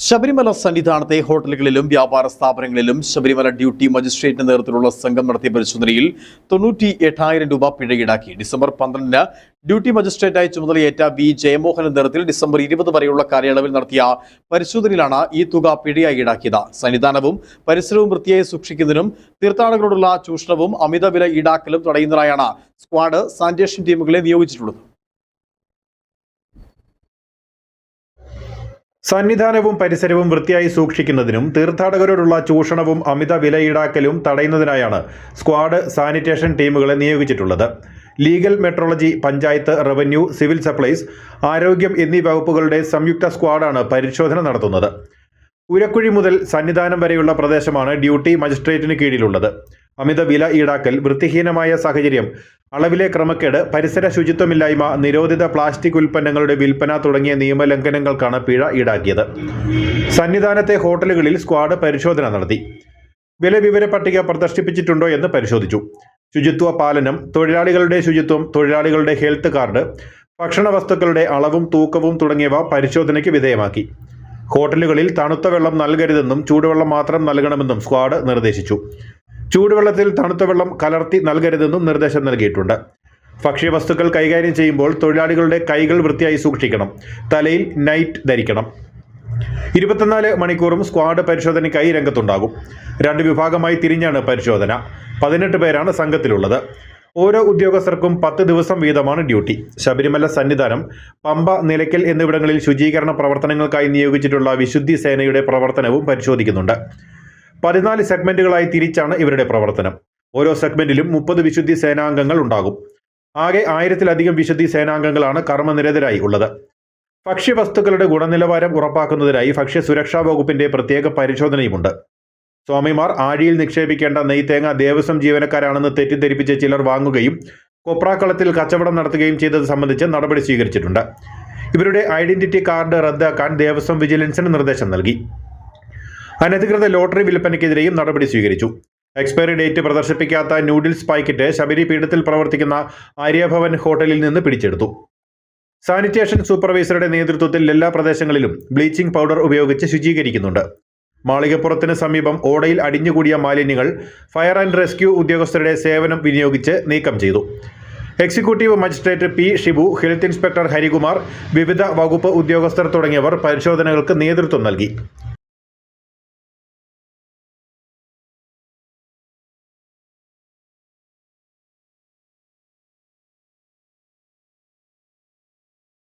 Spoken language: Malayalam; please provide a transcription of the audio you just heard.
ശബരിമല സന്നിധാനത്തെ ഹോട്ടലുകളിലും വ്യാപാര സ്ഥാപനങ്ങളിലും ശബരിമല ഡ്യൂട്ടി മജിസ്ട്രേറ്റിന്റെ നേതൃത്വത്തിലുള്ള സംഘം നടത്തിയ പരിശോധനയിൽ തൊണ്ണൂറ്റി എട്ടായിരം രൂപ പിഴ ഈടാക്കി ഡിസംബർ പന്ത്രണ്ടിന് ഡ്യൂട്ടി മജിസ്ട്രേറ്റായി ചുമതലയേറ്റ വി ജയമോഹൻ നേതൃത്വത്തിൽ ഡിസംബർ ഇരുപത് വരെയുള്ള കാലയളവിൽ നടത്തിയ പരിശോധനയിലാണ് ഈ തുക പിഴയായി ഈടാക്കിയത് സന്നിധാനവും പരിസരവും വൃത്തിയായി സൂക്ഷിക്കുന്നതിനും തീർത്ഥാടകരോടുള്ള ചൂഷണവും അമിത വില ഈടാക്കലും തടയുന്നതിനായാണ് സ്ക്വാഡ് സാനിറ്റേഷൻ ടീമുകളെ നിയോഗിച്ചിട്ടുള്ളത്. സന്നിധാനവും പരിസരവും വൃത്തിയായി സൂക്ഷിക്കുന്നതിനും തീർത്ഥാടകരോടുള്ള ചൂഷണവും അമിത വില ഈടാക്കലും തടയുന്നതിനായാണ് സ്ക്വാഡ് സാനിറ്റേഷൻ ടീമുകളെ നിയോഗിച്ചിട്ടുള്ളത്. Legal metrology panchayat revenue civil supplies ആരോഗ്യം എന്നീ വകുപ്പുകളുടെ സംയുക്ത സ്ക്വാഡാണ് പരിശോധന നടത്തുന്നത്. ഉരക്കുഴി മുതൽ സന്നിധാനം വരെയുള്ള പ്രദേശമാണ് ഡ്യൂട്ടി മജിസ്ട്രേറ്റിന് കീഴിലുള്ളത്. അമിത വില ഈടാക്കൽ വൃത്തിഹീനമായ സാഹചര്യം അളവിലെ ക്രമക്കേട് പരിസര ശുചിത്വമില്ലായ്മ നിരോധിത പ്ലാസ്റ്റിക് ഉൽപ്പന്നങ്ങളുടെ വിൽപ്പന തുടങ്ങിയ നിയമലംഘനങ്ങൾക്കാണ് പിഴ ഈടാക്കിയത്. സന്നിധാനത്തെ ഹോട്ടലുകളിൽ സ്ക്വാഡ് പരിശോധന നടത്തി. വില വിവര പട്ടിക പ്രദർശിപ്പിച്ചിട്ടുണ്ടോ എന്ന് പരിശോധിച്ചു. ശുചിത്വ പാലനം തൊഴിലാളികളുടെ ശുചിത്വം തൊഴിലാളികളുടെ ഹെൽത്ത് കാർഡ് ഭക്ഷണ വസ്തുക്കളുടെ അളവും തൂക്കവും തുടങ്ങിയവ പരിശോധനയ്ക്ക് വിധേയമാക്കി. ഹോട്ടലുകളിൽ തണുത്ത വെള്ളം നൽകരുതെന്നും ചൂടുവെള്ളം മാത്രം നൽകണമെന്നും സ്ക്വാഡ് നിർദ്ദേശിച്ചു. ചൂടുവെള്ളത്തിൽ തണുത്ത വെള്ളം കലർത്തി നൽകരുതെന്നും നിർദ്ദേശം നൽകിയിട്ടുണ്ട്. ഭക്ഷ്യവസ്തുക്കൾ കൈകാര്യം ചെയ്യുമ്പോൾ തൊഴിലാളികളുടെ കൈകൾ വൃത്തിയായി സൂക്ഷിക്കണം. തലയിൽ നൈറ്റ് ധരിക്കണം. ഇരുപത്തിനാല് മണിക്കൂറും സ്ക്വാഡ് പരിശോധനയ്ക്കായി രംഗത്തുണ്ടാകും. രണ്ട് വിഭാഗമായി തിരിഞ്ഞാണ് പരിശോധന. പതിനെട്ട് പേരാണ് സംഘത്തിലുള്ളത്. ഓരോ ഉദ്യോഗസ്ഥർക്കും പത്ത് ദിവസം വീതമാണ് ഡ്യൂട്ടി. ശബരിമല സന്നിധാനം പമ്പ നിലയ്ക്കൽ എന്നിവിടങ്ങളിൽ ശുചീകരണ പ്രവർത്തനങ്ങൾക്കായി നിയോഗിച്ചിട്ടുള്ള വിശുദ്ധി സേനയുടെ പ്രവർത്തനവും പരിശോധിക്കുന്നുണ്ട്. പതിനാല് സെഗ്മെന്റുകളായി തിരിച്ചാണ് ഇവരുടെ പ്രവർത്തനം. ഓരോ സെഗ്മെന്റിലും മുപ്പത് വിശുദ്ധി സേനാംഗങ്ങൾ ഉണ്ടാകും. ആകെ ആയിരത്തിലധികം വിശുദ്ധി സേനാംഗങ്ങളാണ് കർമ്മനിരതരായി ഉള്ളത്. ഭക്ഷ്യവസ്തുക്കളുടെ ഗുണനിലവാരം ഉറപ്പാക്കുന്നതിനായി ഭക്ഷ്യ സുരക്ഷാ വകുപ്പിന്റെ പ്രത്യേക പരിശോധനയുമുണ്ട്. സ്വാമിമാർ ആഴിയിൽ നിക്ഷേപിക്കേണ്ട നെയ്ത്തേങ്ങ ദേവസ്വം ജീവനക്കാരാണെന്ന് തെറ്റിദ്ധരിപ്പിച്ച് ചിലർ വാങ്ങുകയും കൊപ്രാക്കളത്തിൽ കച്ചവടം നടത്തുകയും ചെയ്തത് സംബന്ധിച്ച് നടപടി സ്വീകരിച്ചിട്ടുണ്ട്. ഇവരുടെ ഐഡന്റിറ്റി കാർഡ് റദ്ദാക്കാൻ ദേവസ്വം വിജിലൻസിന് നിർദ്ദേശം നൽകി. അനധികൃത ലോട്ടറി വിൽപ്പനയ്ക്കെതിരെയും നടപടി സ്വീകരിച്ചു. എക്സ്പയറി ഡേറ്റ് പ്രദർശിപ്പിക്കാത്ത നൂഡിൽസ് പായ്ക്കറ്റ് ശബരി പീഠത്തിൽ പ്രവർത്തിക്കുന്ന ആര്യഭവൻ ഹോട്ടലിൽ നിന്ന് പിടിച്ചെടുത്തു. സാനിറ്റേഷൻ സൂപ്പർവൈസറുടെ നേതൃത്വത്തിൽ എല്ലാ പ്രദേശങ്ങളിലും ബ്ലീച്ചിംഗ് പൗഡർ ഉപയോഗിച്ച് ശുചീകരിക്കുന്നുണ്ട്. മാളികപ്പുറത്തിന് സമീപം ഓടയിൽ അടിഞ്ഞുകൂടിയ മാലിന്യങ്ങൾ ഫയർ ആൻഡ് റെസ്ക്യൂ ഉദ്യോഗസ്ഥരുടെ സേവനം വിനിയോഗിച്ച് നീക്കം ചെയ്തു. Executive magistrate P Shibu health inspector Harikumar വിവിധ വകുപ്പ് ഉദ്യോഗസ്ഥർ തുടങ്ങിയവർ പരിശോധനകൾക്ക് നേതൃത്വം നൽകി.